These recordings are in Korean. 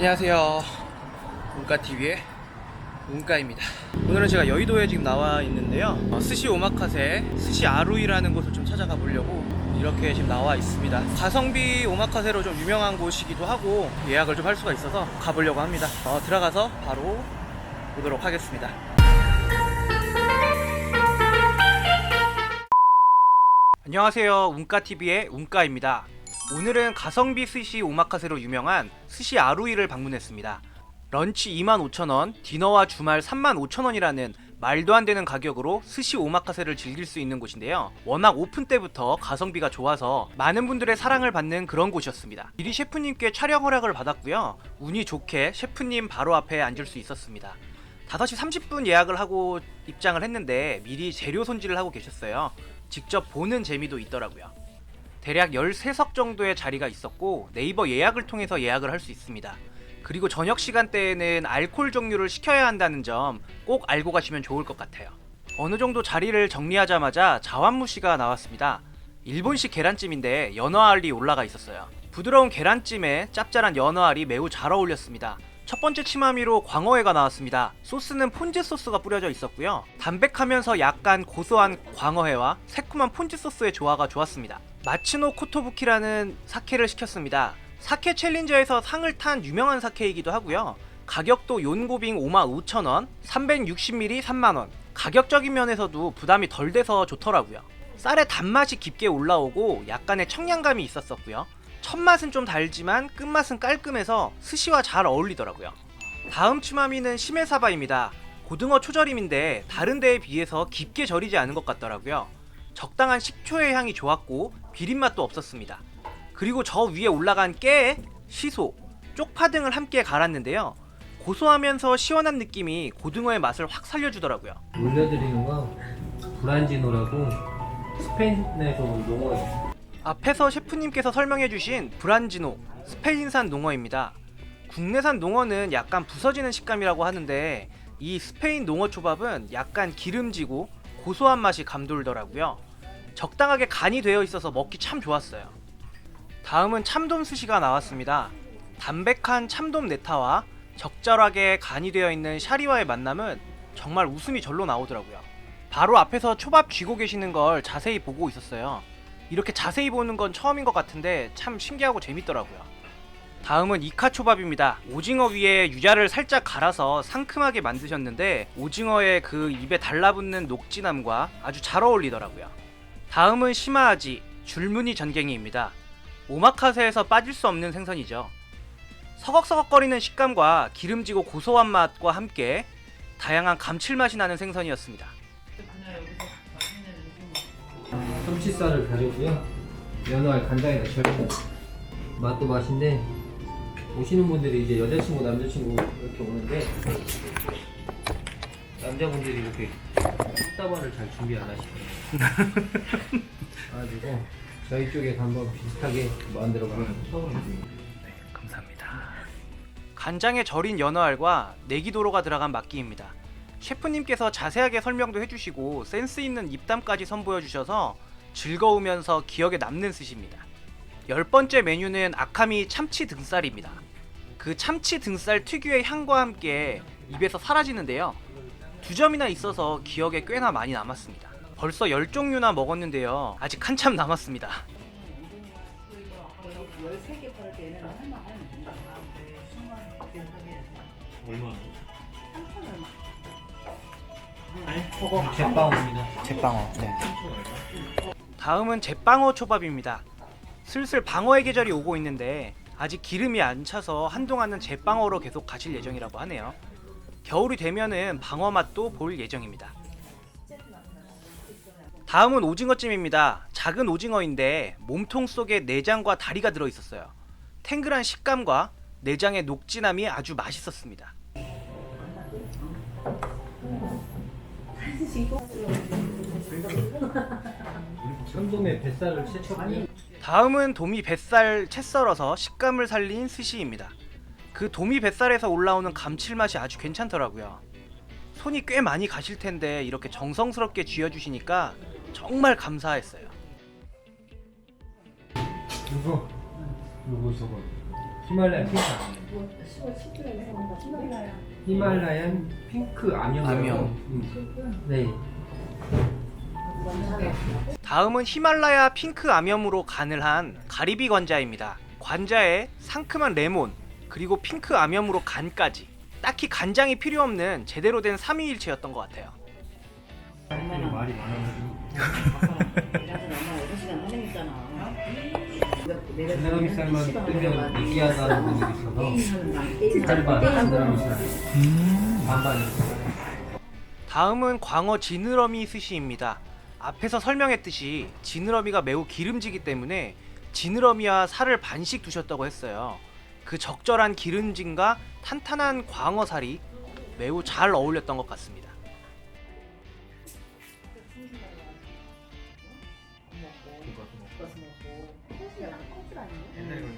안녕하세요. 문가TV의 문가입니다. 오늘은 제가 여의도에 지금 나와 있는데요. 어, 스시 오마카세, 스시 아루이라는 곳을 좀 찾아가 보려고 이렇게 지금 나와 있습니다. 가성비 오마카세로 좀 유명한 곳이기도 하고 예약을 좀 할 수가 있어서 가보려고 합니다. 어, 들어가서 바로 보도록 하겠습니다. 안녕하세요. 운까TV의 운까입니다. 오늘은 가성비 스시 오마카세로 유명한 스시 아루이를 방문했습니다. 런치 25,000원, 디너와 주말 35,000원이라는 말도 안 되는 가격으로 스시 오마카세를 즐길 수 있는 곳인데요. 워낙 오픈 때부터 가성비가 좋아서 많은 분들의 사랑을 받는 그런 곳이었습니다. 미리 셰프님께 촬영 허락을 받았고요. 운이 좋게 셰프님 바로 앞에 앉을 수 있었습니다. 5시 30분 예약을 하고 입장을 했는데 미리 재료 손질을 하고 계셨어요. 직접 보는 재미도 있더라고요. 대략 13석 정도의 자리가 있었고 네이버 예약을 통해서 예약을 할 수 있습니다. 그리고 저녁 시간대에는 알코올 종류를 시켜야 한다는 점 꼭 알고 가시면 좋을 것 같아요. 어느 정도 자리를 정리하자마자 자완무시가 나왔습니다. 일본식 계란찜인데 연어알이 올라가 있었어요. 부드러운 계란찜에 짭짤한 연어알이 매우 잘 어울렸습니다. 첫 번째 치마미로 광어회가 나왔습니다. 소스는 폰즈 소스가 뿌려져 있었고요. 담백하면서 약간 고소한 광어회와 새콤한 폰즈 소스의 조화가 좋았습니다. 마츠노 코토부키라는 사케를 시켰습니다. 사케 챌린저에서 상을 탄 유명한 사케이기도 하고요. 가격도 용고빙 55,000원, 360ml 3만원. 가격적인 면에서도 부담이 덜 돼서 좋더라고요. 쌀의 단맛이 깊게 올라오고 약간의 청량감이 있었었고요. 첫 맛은 좀 달지만 끝맛은 깔끔해서 스시와 잘 어울리더라고요. 다음 추마미는 시메사바입니다. 고등어 초절임인데 다른 데에 비해서 깊게 절이지 않은 것 같더라고요. 적당한 식초의 향이 좋았고 비린맛도 없었습니다. 그리고 저 위에 올라간 깨, 시소, 쪽파 등을 함께 갈았는데요. 고소하면서 시원한 느낌이 고등어의 맛을 확 살려주더라고요. 올려드리는 건 브란지노라고 스페인에서 온 농어예요. 앞에서 셰프님께서 설명해주신 브란지노 스페인산 농어입니다. 국내산 농어는 약간 부서지는 식감이라고 하는데 이 스페인 농어 초밥은 약간 기름지고 고소한 맛이 감돌더라고요. 적당하게 간이 되어 있어서 먹기 참 좋았어요. 다음은 참돔 스시가 나왔습니다. 담백한 참돔 네타와 적절하게 간이 되어 있는 샤리와의 만남은 정말 웃음이 절로 나오더라고요. 바로 앞에서 초밥 쥐고 계시는 걸 자세히 보고 있었어요. 이렇게 자세히 보는 건 처음인 것 같은데 참 신기하고 재밌더라고요. 다음은 이카 초밥입니다. 오징어 위에 유자를 살짝 갈아서 상큼하게 만드셨는데 오징어의 그 입에 달라붙는 녹진함과 아주 잘 어울리더라고요. 다음은 시마아지 줄무늬 전갱이입니다. 오마카세에서 빠질 수 없는 생선이죠. 서걱서걱거리는 식감과 기름지고 고소한 맛과 함께 다양한 감칠맛이 나는 생선이었습니다. 참치살을 가려고요. 연어알 간장에다 절여서 맛도 맛인데 오시는 분들이 이제 여자친구 남자친구 이렇게 오는데 남자분들이 이렇게 꽃다발을 잘 준비 안 하시거든요. 그래가지고 저희 쪽에 한번 비슷하게 만들어 보면 처음입니다. 감사합니다. 간장에 절인 연어알과 내기도로가 들어간 막기입니다. 셰프님께서 자세하게 설명도 해주시고 센스 있는 입담까지 선보여 주셔서 즐거우면서 기억에 남는 스시입니다. 열 번째 메뉴는 아카미 참치 등살입니다. 그 참치 등살 특유의 향과 함께 입에서 사라지는데요. 두 점이나 있어서 기억에 꽤나 많이 남았습니다. 벌써 열 종류나 먹었는데요. 아직 한참 남았습니다. 13개 팔을 때는 얼마 얼마? 3천 얼마. 제빵입니다. 제빵어. 네. 다음은 제빵어 초밥입니다. 슬슬 방어의 계절이 오고 있는데 아직 기름이 안 차서 한동안은 제빵어로 계속 가실 예정이라고 하네요. 겨울이 되면은 방어 맛도 볼 예정입니다. 다음은 오징어찜입니다. 작은 오징어인데 몸통 속에 내장과 다리가 들어 있었어요. 탱글한 식감과 내장의 녹진함이 아주 맛있었습니다. 참돔에 뱃살을 채쳤고요. 다음은 도미 뱃살 채 썰어서 식감을 살린 스시입니다. 그 도미 뱃살에서 올라오는 감칠맛이 아주 괜찮더라고요. 손이 꽤 많이 가실 텐데 이렇게 정성스럽게 쥐어주시니까 정말 감사했어요. 이거 이거 저거 히말라야 핑크 히말라얀 핑크 암염 암염. 음. 네 다음은 히말라야 핑크 암염으로 간을 한 가리비 관자입니다. 관자에 상큼한 레몬 그리고 핑크 암염으로 간까지 딱히 간장이 필요 없는 제대로 된 삼위일체였던 것 같아요. 말이 뜨면 느끼하다는 분들이 있어서 짧아. 지느러미살 반반이 다음은 광어 지느러미 스시입니다. 앞에서 설명했듯이 지느러미가 매우 기름지기 때문에 지느러미와 살을 반씩 두셨다고 했어요. 그 적절한 기름짐과 탄탄한 광어살이 매우 잘 어울렸던 것 같습니다.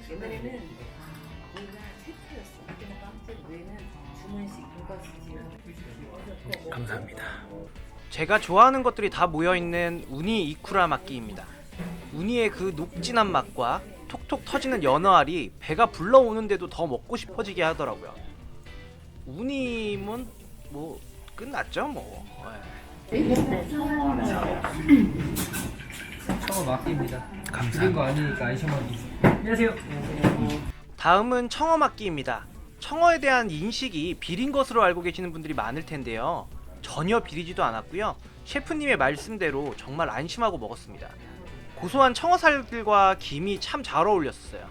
옛날에는 아, 우리가 세트였어. 주문식. 감사합니다. 제가 좋아하는 것들이 다 모여 있는 우니 이쿠라 막기입니다. 우니의 그 녹진한 맛과 톡톡 터지는 연어알이 배가 불러오는데도 더 먹고 싶어지게 하더라고요. 우니면 뭐 끝났죠 뭐. 예. 청어 막기입니다 감사합니다. 거 아니니까 안심하기 안녕하세요 다음은 청어 막기입니다. 청어에 대한 인식이 비린 것으로 알고 계시는 분들이 많을 텐데요. 전혀 비리지도 않았고요. 셰프님의 말씀대로 정말 안심하고 먹었습니다. 고소한 청어살들과 김이 참 잘 어울렸어요.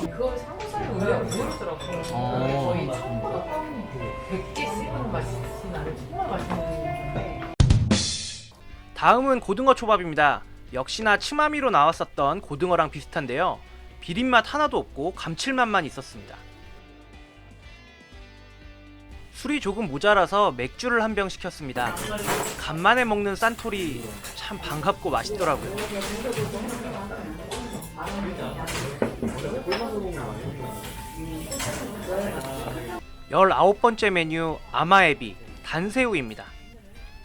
그거 삼겹살이 오히려 부드럽더라고요. 거의 청보다 땀 100개 씹은 맛이 나는 정말 맛있는 다음은 고등어 초밥입니다. 역시나 츠마미로 나왔었던 고등어랑 비슷한데요. 비린맛 하나도 없고 감칠맛만 있었습니다. 술이 조금 모자라서 맥주를 한 병 시켰습니다. 간만에 먹는 싼토리 참 반갑고 맛있더라고요. 열아홉 번째 메뉴 아마에비 단새우입니다.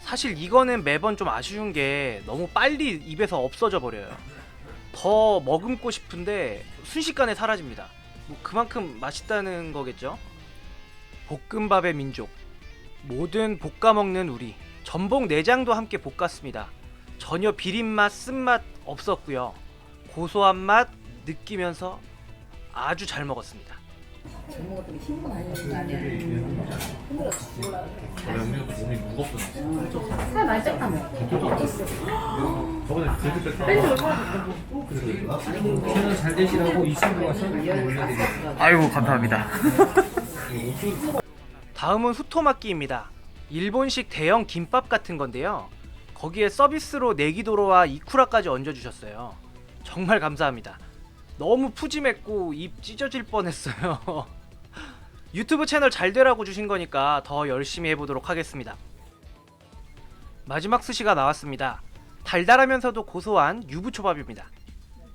사실 이거는 매번 좀 아쉬운 게 너무 빨리 입에서 없어져 버려요. 더 머금고 싶은데 순식간에 사라집니다. 뭐 그만큼 맛있다는 거겠죠? 볶음밥의 민족. 모든 볶아 먹는 우리. 전복 내장도 함께 볶았습니다. 전혀 비린맛, 쓴맛 없었고요. 고소한 맛 느끼면서 아주 잘 먹었습니다. 살 많이 잘 되시라고 이 친구가 선물 아이고 감사합니다. 다음은 후토마끼입니다. 일본식 대형 김밥 같은 건데요. 거기에 서비스로 네기도로와 이쿠라까지 얹어주셨어요. 정말 감사합니다. 너무 푸짐했고 입 찢어질 뻔했어요. 유튜브 채널 잘 되라고 주신 거니까 더 열심히 해보도록 하겠습니다. 마지막 스시가 나왔습니다. 달달하면서도 고소한 유부초밥입니다.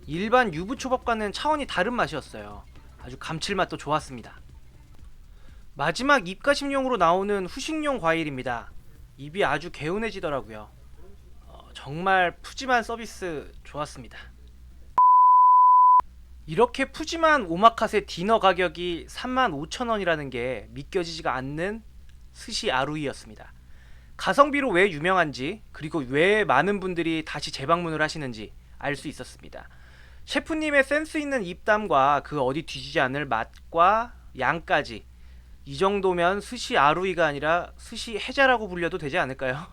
일반 유부초밥과는 차원이 다른 맛이었어요. 아주 감칠맛도 좋았습니다. 마지막 입가심용으로 나오는 후식용 과일입니다. 입이 아주 개운해지더라고요. 어, 정말 푸짐한 서비스 좋았습니다. 이렇게 푸짐한 오마카세 디너 가격이 35,000원이라는 게 믿겨지지가 않는 스시 아루이였습니다. 가성비로 왜 유명한지 그리고 왜 많은 분들이 다시 재방문을 하시는지 알 수 있었습니다. 셰프님의 센스 있는 입담과 그 어디 뒤지지 않을 맛과 양까지 이 정도면 스시 아루이가 아니라 스시 해자라고 불려도 되지 않을까요?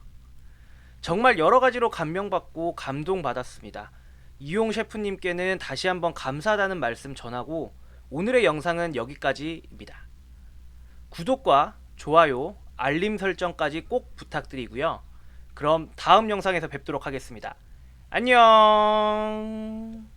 정말 여러 가지로 감명받고 감동받았습니다. 이용 셰프님께는 다시 한번 감사하다는 말씀 전하고 오늘의 영상은 여기까지입니다. 구독과 좋아요, 알림 설정까지 꼭 부탁드리고요. 그럼 다음 영상에서 뵙도록 하겠습니다. 안녕.